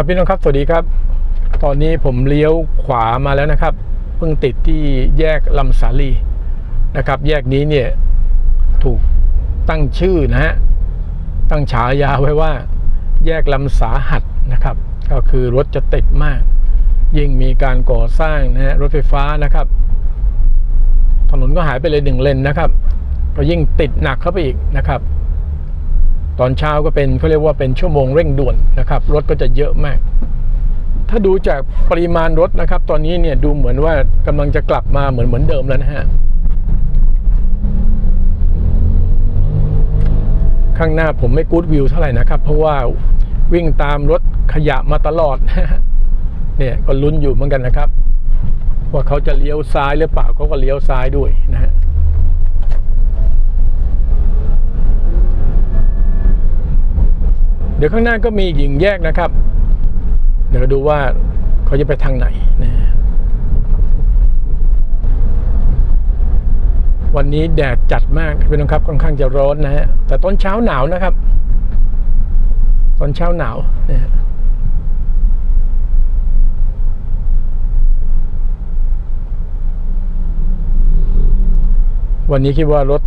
ครับพี่น้องครับ สวัสดีครับ ตอนนี้ผมเลี้ยวขวามาแล้วนะครับ เพิ่งติดที่แยกลำสาลีนะครับ แยกนี้เนี่ยถูกตั้งชื่อนะฮะ ตั้งฉายาไว้ว่า แยกลำสาหัสนะครับ ก็คือรถจะติดมาก ยิ่งมีการก่อสร้างนะฮะรถไฟฟ้านะครับ ถนนก็หายไปเลยหนึ่งเลนนะครับ ก็ยิ่งติดหนักเข้าไปอีกนะครับ ตอนเช้าก็เป็นเขาเรียกว่าเป็นชั่วโมงเร่งด่วนนะครับรถก็จะเยอะมาก ถ้าดูจากปริมาณรถนะครับ ตอนนี้เนี่ยดูเหมือนว่ากำลังจะกลับมาเหมือนเหมือนเดิมแล้วนะฮะข้างหน้าผมไม่กู๊ดวิวเท่าไหร่นะครับ เพราะว่าวิ่งตามรถขยะมาตลอดเนี่ยก็ลุ้นอยู่เหมือนกันนะครับ ว่าเขาจะเลี้ยวซ้ายหรือเปล่าเขาก็เลี้ยวซ้ายด้วยนะฮะ เดี๋ยวข้างหน้าก็มีหญิงแยกนะครับ เดี๋ยวดูว่าเขาจะไปทางไหนนะวันนี้แดดจัดมากพี่น้องครับค่อนข้างจะร้อนนะฮะแต่ตอนเช้าหนาวนะครับ ตอนเช้าหนาวนะวันนี้คิดว่ารถ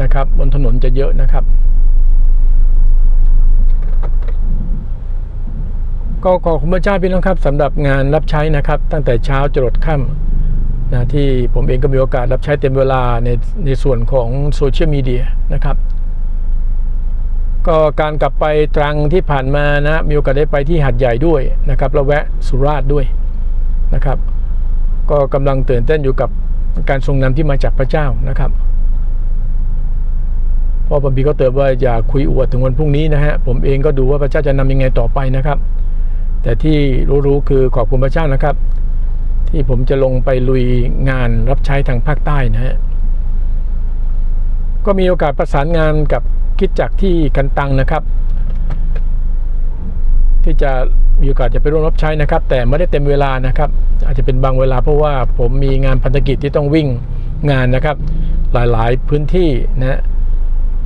นะครับ บนถนนจะเยอะนะครับ ก็ขอบคุณพระเจ้าพี่น้องครับสำหรับงานรับใช้นะครับ ตั้งแต่เช้าจรดค่ำนะที่ผมเองก็มีโอกาสรับใช้เต็มเวลาในในส่วนของโซเชียลมีเดียนะครับก็การกลับไปตรังที่ผ่านมานะมีโอกาสได้ไปที่หัดใหญ่ด้วยนะครับแล้วแวะสุราษฎร์ด้วยนะครับ ก็กำลังตื่นเต้นอยู่กับการทรงนำที่มาจากพระเจ้านะครับพราะบางทีก็เตือนว่าอย่าคุยอวดถึงวันพรุ่งนี้นะฮะผมเองก็ดูว่าพระเจ้าจะนำยังไงต่อไปนะครับ แต่ที่รู้ๆคือขอบคุณพระเจ้านะครับ ที่ผมจะลงไปลุยงานรับใช้ทางภาคใต้นะฮะก็มีโอกาสประสานงานกับคิดจักที่กันตังนะครับ ที่จะมีโอกาสจะไปร่วมรับใช้นะครับ แต่ไม่ได้เต็มเวลานะครับ อาจจะเป็นบางเวลาเพราะว่าผมมีงานพันธกิจที่ต้องวิ่งงานนะครับ หลายๆพื้นที่นะฮะ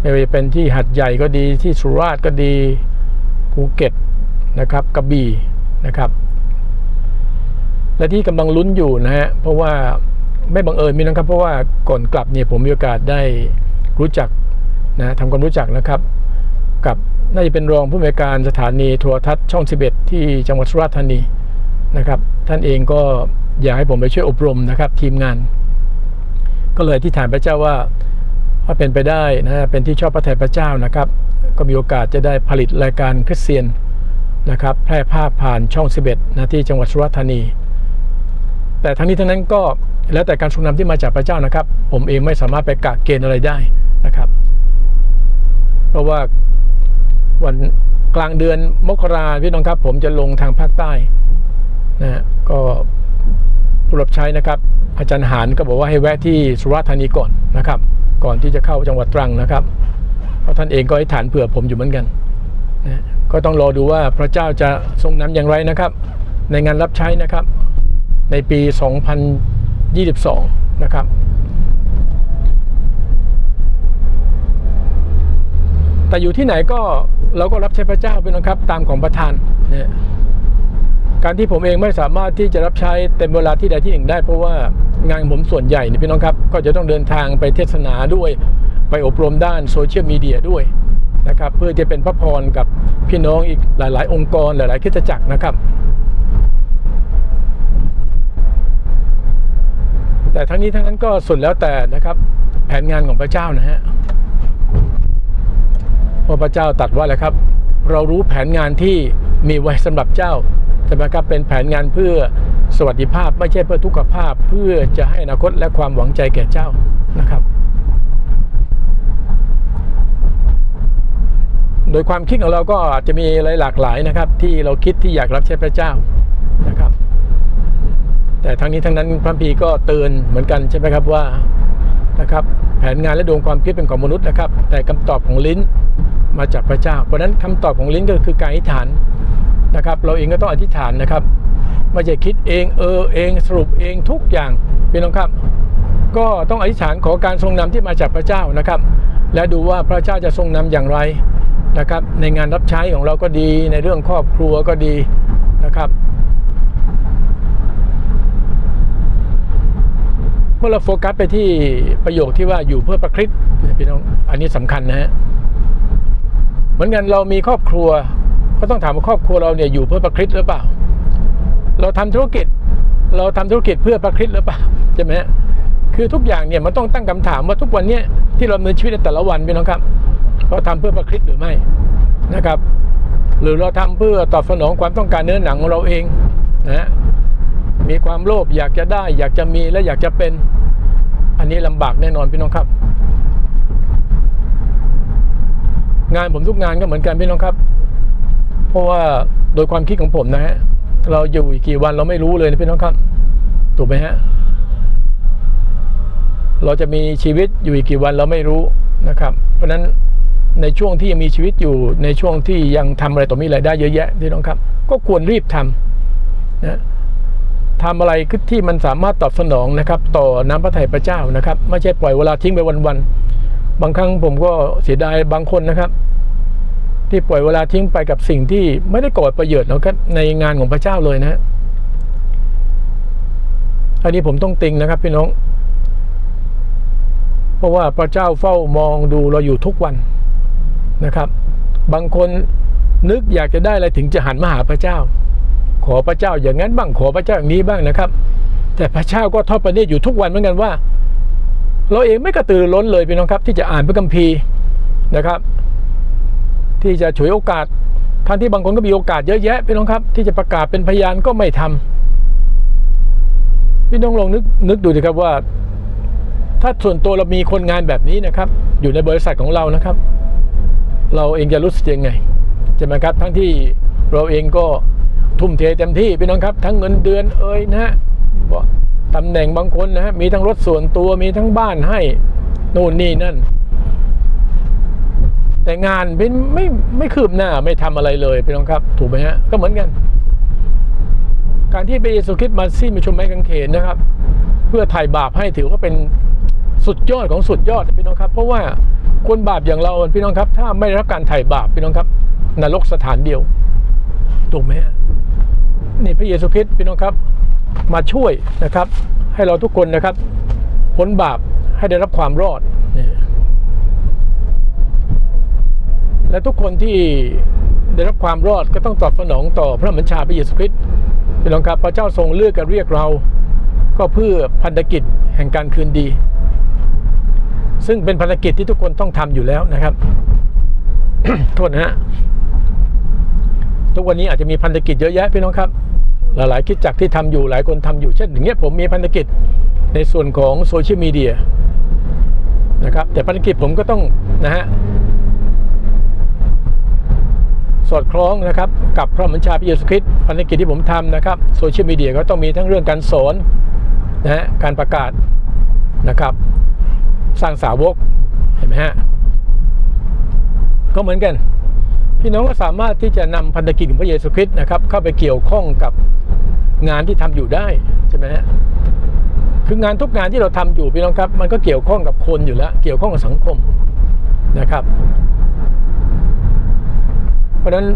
ไม่ว่าจะเป็นที่หัดใหญ่ก็ดีที่สุราษฎร์ก็ดีภูเก็ต นะครับกระบี่นะครับ และที่กำลังลุ้นอยู่นะฮะเพราะว่าไม่บังเอิญมีนะครับ เพราะว่าก่อนกลับเนี่ยผมมีโอกาสได้รู้จักนะทำความรู้จักนะครับ กับน่าจะเป็นรองผู้อำนวยการสถานีโทรทัศน์ช่อง 11 ที่จังหวัดสุราษฎร์ธานีนะครับ ท่านเองก็อยากให้ผมไปช่วยอบรมนะครับ ทีมงาน ก็เลยที่ฐานพระเจ้าว่าถ้าเป็นไปได้นะเป็นที่ชอบพระทัยพระเจ้านะครับ ก็มีโอกาสจะได้ผลิตรายการคริสเตียน นะครับแพร่ภาพผ่านช่อง 11นะที่จังหวัดสุราษฎร์ธานี แต่ทั้งนี้ทั้งนั้นก็แล้วแต่การทรงนำที่มาจากพระเจ้านะครับ ผมเองไม่สามารถไปกะเกณฑ์อะไรได้นะครับ เพราะว่าวันกลางเดือนมกราพี่น้องครับ ผมจะลงทางภาคใต้นะก็ผู้รับใช้นะครับ อาจารย์หานก็บอกว่าให้แวะที่สุราษฎร์ธานีก่อนนะครับ ก่อนที่จะเข้าจังหวัดตรังนะครับ เพราะท่านเองก็ให้ฐานเผื่อผมอยู่เหมือนกันนะ ก็ต้องรอดูว่าพระเจ้าจะทรงนำอย่างไรนะครับ ในงานรับใช้นะครับ ในปี 2022 นะครับ แต่อยู่ที่ไหนก็เราก็รับใช้พระเจ้าเป็นนะครับตามของประทานเนี่ยการที่ผมเองไม่สามารถที่จะรับใช้เต็มเวลาที่ใดที่หนึ่งได้เพราะว่างานผมส่วนใหญ่นี่พี่น้องครับ ก็จะต้องเดินทางไปเทศนาด้วย ไปอบรมด้านโซเชียลมีเดียด้วย นะครับ เพื่อจะเป็นพระพรกับพี่น้องอีกหลาย ๆ องค์กรหลาย ๆคริสตจักรนะครับ แต่ทั้งนี้ทั้งนั้นก็สุดแล้วแต่นะครับ แผนงานของพระเจ้านะฮะพระพระเจ้าตัดว่าอะไรครับ เรารู้แผนงานที่มีไว้สำหรับเจ้าใช่ไหมครับเป็นแผนงานเพื่อสวัสดิภาพไม่ใช่เพื่อทุกขภาพเพื่อจะให้อนาคตและความหวังใจแก่เจ้านะครับ โดยความคิดของเราก็อาจจะมีอะไรหลากหลายนะครับ ที่เราคิดที่อยากรับใช้พระเจ้านะครับ แต่ทั้งนี้ทั้งนั้นพระพีก็เตือนเหมือนกันใช่ไหมครับว่านะครับแผนงานและดวงความคิดเป็นของมนุษย์นะครับ แต่คำตอบของลิ้นมาจากพระเจ้า เพราะฉะนั้นคำตอบของลิ้นก็คือการอธิษฐานนะครับ เราเองก็ต้องอธิษฐานนะครับไม่ใช่คิดเองเออเองสรุปเองทุกอย่างพี่น้องครับ ก็ต้องอธิษฐานขอการทรงนำที่มาจากพระเจ้านะครับ และดูว่าพระเจ้าจะทรงนำอย่างไร นะครับ ในงานรับใช้ของเราก็ดีในเรื่องครอบครัวก็ดีนะครับ เมื่อเราโฟกัสไปที่ประโยคที่ว่าอยู่เพื่อประคริตพี่น้องอันนี้สำคัญนะฮะเหมือนกันเรามีครอบครัว ก็ต้องถามว่าครอบครัวเราเนี่ยอยู่เพื่อประคริตหรือเปล่า เราทำธุรกิจ เราทำธุรกิจเพื่อประคริตหรือเปล่าใช่ไหมฮะคือทุกอย่างเนี่ยมันต้องตั้งคำถามว่าทุกวันเนี้ยที่เราดำเนินชีวิตในแต่ละวันพี่น้องครับ เราทำเพื่อประคริสหรือไม่นะครับ หรือเราทำเพื่อตอบสนองความต้องการเนื้อหนังของเราเองนะมีความโลภอยากจะได้ อยากจะมีและอยากจะเป็น อันนี้ลำบากแน่นอนพี่น้องครับ งานผมทุกงานก็เหมือนกันพี่น้องครับ เพราะว่าโดยความคิดของผมนะฮะเราอยู่อีกกี่วันเราไม่รู้เลยนะพี่น้องครับถูกไหมฮะเราจะมีชีวิตอยู่อีกกี่วันเราไม่รู้นะครับ เพราะฉะนั้น ในช่วงที่ยังมีชีวิตอยู่ในช่วงที่ยังทำอะไรต่อมีรายได้เยอะแยะพี่น้องครับ ก็ควรรีบทำนะทำอะไรที่มันสามารถตอบสนองนะครับ ต่อน้ำพระทัยพระเจ้านะครับ ไม่ใช่ปล่อยเวลาทิ้งไปวันๆบางครั้งผมก็เสียดายบางคนนะครับ ที่ปล่อยเวลาทิ้งไปกับสิ่งที่ไม่ได้ก่อประโยชน์นะครับในงานของพระเจ้าเลยนะฮะอันนี้ผมต้องติงนะครับพี่น้อง เพราะว่าพระเจ้าเฝ้ามองดูเราอยู่ทุกวัน นะครับ บางคนนึกอยากจะได้อะไรถึงจะหันมาหาพระเจ้า ขอพระเจ้าอย่างนั้นบ้างขอพระเจ้าอย่างนี้บ้างนะครับ แต่พระเจ้าก็ทอดประเนตรอยู่ทุกวันเหมือนกันว่า เราเองไม่กระตือร้นเลยพี่น้องครับ ที่จะอ่านพระคัมภีร์นะครับ ที่จะฉวยโอกาสทั้งที่บางคนก็มีโอกาสเยอะแยะพี่น้องครับ ที่จะประกาศเป็นพยานก็ไม่ทำพี่น้องลองนึกนึกดูดิครับว่า ถ้าส่วนตัวเรามีคนงานแบบนี้นะครับ อยู่ในบริษัทของเรานะครับ เราเองจะรู้สึกยังไงใช่ไหมครับทั้งที่เราเองก็ทุ่มเทเต็มที่พี่น้องครับ ทั้งเงินเดือนเอ่ยนะฮะตำแหน่งบางคนนะฮะมีทั้งรถส่วนตัวมีทั้งบ้านให้นู่นนี่นั่น แต่งานเป็นไม่ไม่คืบหน้าไม่ทำอะไรเลยพี่น้องครับถูกไหมฮะก็เหมือนกัน การที่พระเยซูคริสต์มาสิ้นมาชมไม้กางเขนนะครับ เพื่อไถ่บาปให้ถือว่าเป็นสุดยอดของสุดยอดพี่น้องครับ เพราะว่า คนบาปอย่างเราพี่น้องครับ ถ้าไม่ได้รับการไถ่บาปพี่น้องครับ นรกสถานเดียวถูกไหมฮะนี่พระเยซูคริสต์พี่น้องครับ มาช่วยนะครับ ให้เราทุกคนนะครับพ้นบาปให้ได้รับความรอดนี่และทุกคนที่ได้รับความรอดก็ต้องตอบสนองต่อพระบัญชาพระเยซูคริสต์พี่น้องครับพระเจ้าทรงเลือกกันเรียกเรา ก็เพื่อพันธกิจแห่งการคืนดี ซึ่งเป็นภารกิจที่ทุกคนต้องทำอยู่แล้วนะครับ โทษนะฮะทุกวันนี้อาจจะมีพันธกิจเยอะแยะพี่น้องครับ หลายๆคิดจักที่ทำอยู่หลายคนทำอยู่ เช่นอย่างเงี้ยผมมีพันธกิจในส่วนของโซเชียลมีเดียนะครับ แต่ภารกิจผมก็ต้องนะฮะสอดคล้องนะครับกับพระบัญชาพระเยซูคริสต์ภารกิจที่ผมทำนะครับโซเชียลมีเดียก็ต้องมีทั้งเรื่องการสอนนะฮะการประกาศนะครับ สร้างสาวกเห็นไหมฮะก็เหมือนกัน พี่น้องก็สามารถที่จะนำพันธกิจของพระเยซูคริสต์นะครับ เข้าไปเกี่ยวข้องกับงานที่ทำอยู่ได้ใช่ไหมฮะคืองานทุกงานที่เราทำอยู่พี่น้องครับ มันก็เกี่ยวข้องกับคนอยู่แล้ว เกี่ยวข้องกับสังคมนะครับ เพราะฉะนั้น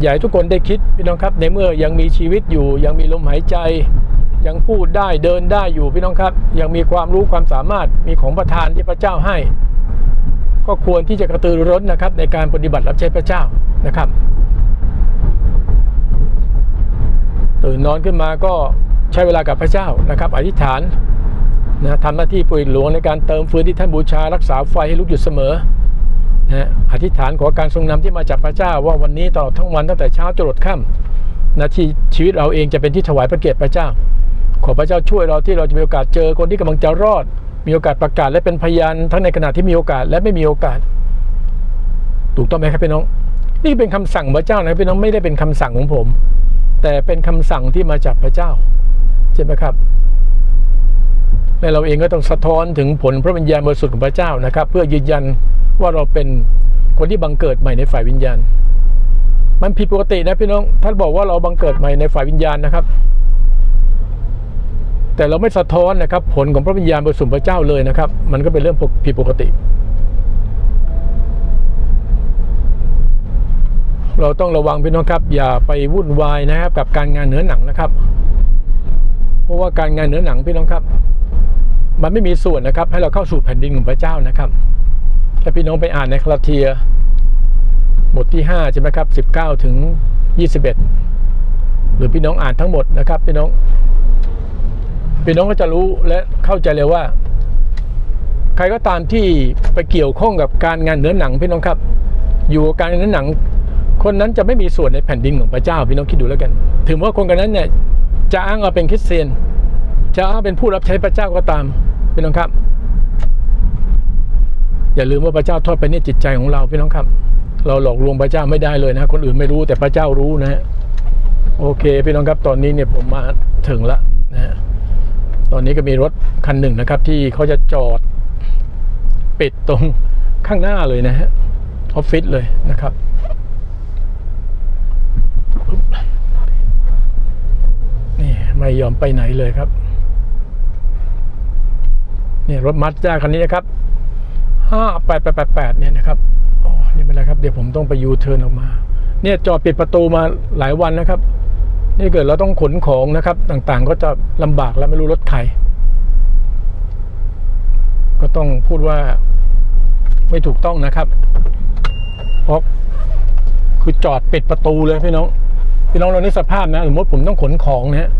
อยากให้ทุกคนได้คิดพี่น้องครับในเมื่อยังมีชีวิตอยู่ยังมีลมหายใจ ยังพูดได้เดินได้อยู่พี่น้องครับ ยังมีความรู้ความสามารถมีของประทานที่พระเจ้าให้ ก็ควรที่จะกระตือรือร้นนะครับ ในการปฏิบัติรับใช้พระเจ้านะครับ ตื่นนอนขึ้นมาก็ใช้เวลากับพระเจ้านะครับ อธิษฐานนะทำหน้าที่ปุยหลวงในการเติมฟืนที่ท่านบูชารักษาไฟให้ลุกอยู่เสมอนะอธิษฐานขอการทรงนำที่มาจากพระเจ้า ว่าวันนี้ตลอดทั้งวันตั้งแต่เช้าจรดค่ำนาทีชีวิตเราเองจะเป็นที่ถวายพระเกียรติพระเจ้า ขอพระเจ้าช่วยเราที่เราจะมีโอกาสเจอคนที่กำลังจะรอด มีโอกาสประกาศและเป็นพยานทั้งในขณะที่มีโอกาสและไม่มีโอกาส ถูกต้องไหมครับพี่น้อง นี่เป็นคำสั่งพระเจ้านะพี่น้องไม่ได้เป็นคำสั่งของผม แต่เป็นคำสั่งที่มาจากพระเจ้าใช่ไหมครับและเราเองก็ต้องสะท้อนถึงผลพระวิญญาณบริสุทธิ์ของพระเจ้านะครับ เพื่อยืนยันว่าเราเป็นคนที่บังเกิดใหม่ในฝ่ายวิญญาณ มันผิดปกตินะพี่น้องท่านบอกว่าเราบังเกิดใหม่ในฝ่ายวิญญาณนะครับ แต่เราไม่สะท้อนนะครับ ผลของพระวิญญาณบริสุทธิ์พระเจ้าเลยนะครับ มันก็เป็นเรื่องผิดปกติ เราต้องระวังพี่น้องครับ อย่าไปวุ่นวายนะครับ กับการงานเหนือหนังนะครับ เพราะว่าการงานเหนือหนังพี่น้องครับ มันไม่มีส่วนนะครับ ให้เราเข้าสู่แผ่นดินของพระเจ้านะครับถ้าพี่น้องไปอ่านในคลาเทียบทที่ 5 ใช่ไหมครับ 19 ถึง21 หรือพี่น้องอ่านทั้งหมดนะครับ พี่น้อง พี่น้องก็จะรู้และเข้าใจเลยว่า ใครก็ตามที่ไปเกี่ยวข้องกับการงานเนื้อหนังพี่น้องครับ อยู่กับการงานเนื้อหนัง คนนั้นจะไม่มีส่วนในแผ่นดินของพระเจ้าพี่น้องคิดดูแล้วกัน ถึงว่าคนคนนั้นเนี่ยจะอ้างว่าเป็นคริสเตียน จะอ้างเป็นผู้รับใช้พระเจ้าก็ตามพี่น้องครับ อย่าลืมว่าพระเจ้าทอดไปเนี่ยจิตใจของเราพี่น้องครับ เราหลอกลวงพระเจ้าไม่ได้เลยนะคนอื่นไม่รู้แต่พระเจ้ารู้นะฮะโอเคพี่น้องครับตอนนี้เนี่ยผมมาถึงละนะฮะ ตอนนี้ก็มีรถคันหนึ่งนะครับ ที่เขาจะจอดปิดตรงข้างหน้าเลยนะฮะออฟฟิศเลยนะครับนี่ไม่ยอมไปไหนเลยครับเนี่ยรถมัดจ้าคันนี้นะครับห้าแปดแปดแปดแปดเนี่ยนะครับโอ้นี่เป็นไรครับ เดี๋ยวผมต้องไปยูเทิร์นออกมา เนี่ยจอดปิดประตูมาหลายวันนะครับ นี่เกิดเราต้องขนของนะครับ ต่างๆ ก็จะลำบากแล้วไม่รู้รถใครก็ต้องพูดว่าไม่ถูกต้องนะครับเพราะคือจอดปิดประตูเลยพี่น้อง พี่น้องเรานึกสภาพนะสมมติผมต้องขนของนะฮะ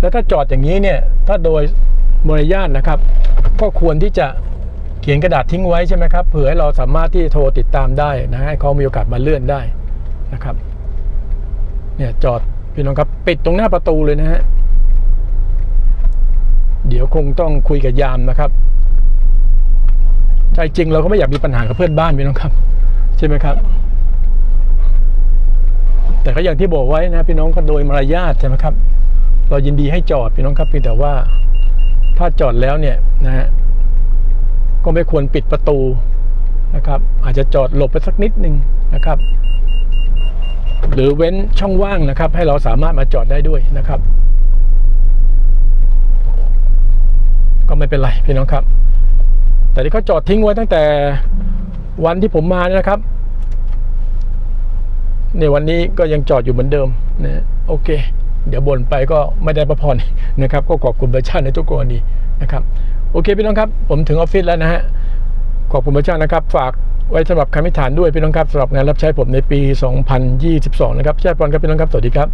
แล้วถ้าจอดอย่างนี้เนี่ย ถ้าโดยมารยาทนะครับ ก็ควรที่จะเขียนกระดาษทิ้งไว้ใช่ไหมครับ เผื่อให้เราสามารถที่โทรติดตามได้นะให้เขามีโอกาสมาเลื่อนได้ นะครับ เนี่ยจอดพี่น้องครับปิดตรงหน้าประตูเลยนะฮะเดี๋ยวคงต้องคุยกับยามนะครับ ใจจริงเราก็ไม่อยากมีปัญหากับเพื่อนบ้านพี่น้องครับ ใช่ไหมครับ แต่ก็อย่างที่บอกไว้นะพี่น้องก็โดยมารยาทใช่ไหมครับ เรายินดีให้จอดพี่น้องครับเพียงแต่ว่าถ้าจอดแล้วเนี่ยนะฮะก็ไม่ควรปิดประตู นะครับอาจจะจอดหลบไปสักนิดหนึ่งนะครับ หรือเว้นช่องว่างนะครับ ให้เราสามารถมาจอดได้ด้วยนะครับ ก็ไม่เป็นไรพี่น้องครับ แต่ที่เขาจอดทิ้งไว้ตั้งแต่วันที่ผมมาเนี่ยนะครับในวันนี้ก็ยังจอดอยู่เหมือนเดิมนะโอเค เดี๋ยวบ่นไปก็ไม่ได้ประพรนะครับ ก็ขอบคุณพระเจ้าในทุกกรณีนะครับ โอเคพี่น้องครับ ผมถึงออฟฟิศแล้วนะฮะ ขอบคุณพระเจ้านะครับ ฝากไว้สำหรับคำพิฐานด้วยพี่น้องครับสำหรับงานรับใช้ผมในปี 2022 นะครับแช่ปอนครับพี่น้องครับสวัสดีครับ